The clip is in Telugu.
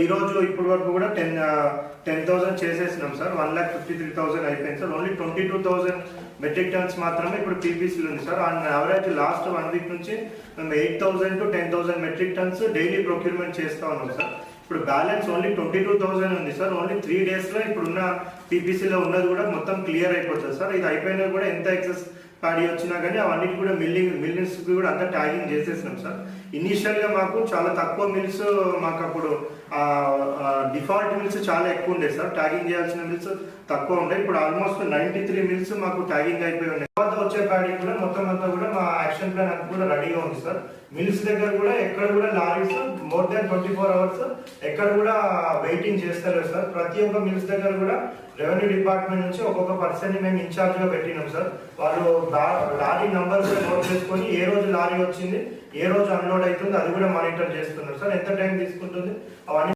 ఈ రోజు ఇప్పటి వరకు కూడా ten ten thousand చేసేసినాం sir. One lakh fifty three thousand అయిపోయింది sir. Only twenty two thousand metric tons మాత్రమే ఇప్పుడు పీపీసీలు ఉంది sir. On average last one week నుంచి మేము eight thousand to ten thousand metric tons daily procurement చేస్తూ ఉన్నాం సార్. ఇప్పుడు balance only twenty two thousand ఉంది సార్. ఓన్లీ త్రీ డేస్లో ఇప్పుడున్న పీపీసీలో ఉన్నది కూడా మొత్తం క్లియర్ అయిపోతుంది సార్. ఇది అయిపోయినా కూడా ఎంత ఎక్సెస్ పాడి వచ్చినా కానీ అవన్నీ కూడా మిల్లింగ్ మిల్లింగ్స్ కూడా అంతా ట్యాగింగ్ చేసేసినాం సార్. ఇనీషియల్గా మాకు చాలా తక్కువ మిల్స్ మాకు అప్పుడు డిఫాల్ట్ మిల్స్ చాలా ఎక్కువ ఉండే సార్. ట్యాగింగ్ చేయాల్సిన మిల్స్ తక్కువ ఉండే ఇప్పుడు ఆల్మోస్ట్ నైంటీ త్రీ మిల్స్ మాకు ట్యాగింగ్ అయిపోయి ఉన్నాయి. తర్వాత వచ్చే ప్యాడింగ్ కూడా మొత్తం అంతా కూడా మా యాక్షన్ ప్లాన్ అంతా కూడా రెడీగా ఉంది సార్. మిల్స్ దగ్గర కూడా ఎక్కడ కూడా lorries more than twenty four hours ఎక్కడ కూడా వెయిటింగ్ చేస్తలేరు సార్. ప్రతి ఒక్క మిల్స్ దగ్గర కూడా రెవెన్యూ డిపార్ట్మెంట్ నుంచి ఒక్కొక్క పర్సన్ని మేము ఇన్ఛార్జ్గా పెట్టినాం సార్. వాళ్ళు లా- లారీ నంబర్ కూడా నోట్ చేసుకొని ఏ రోజు లారీ వచ్చింది ఏ రోజు అన్లోడ్ అవుతుంది అది కూడా మానిటర్ చేస్తున్నారు సార్. ఎంత టైం తీసుకుంటుంది అవన్నీ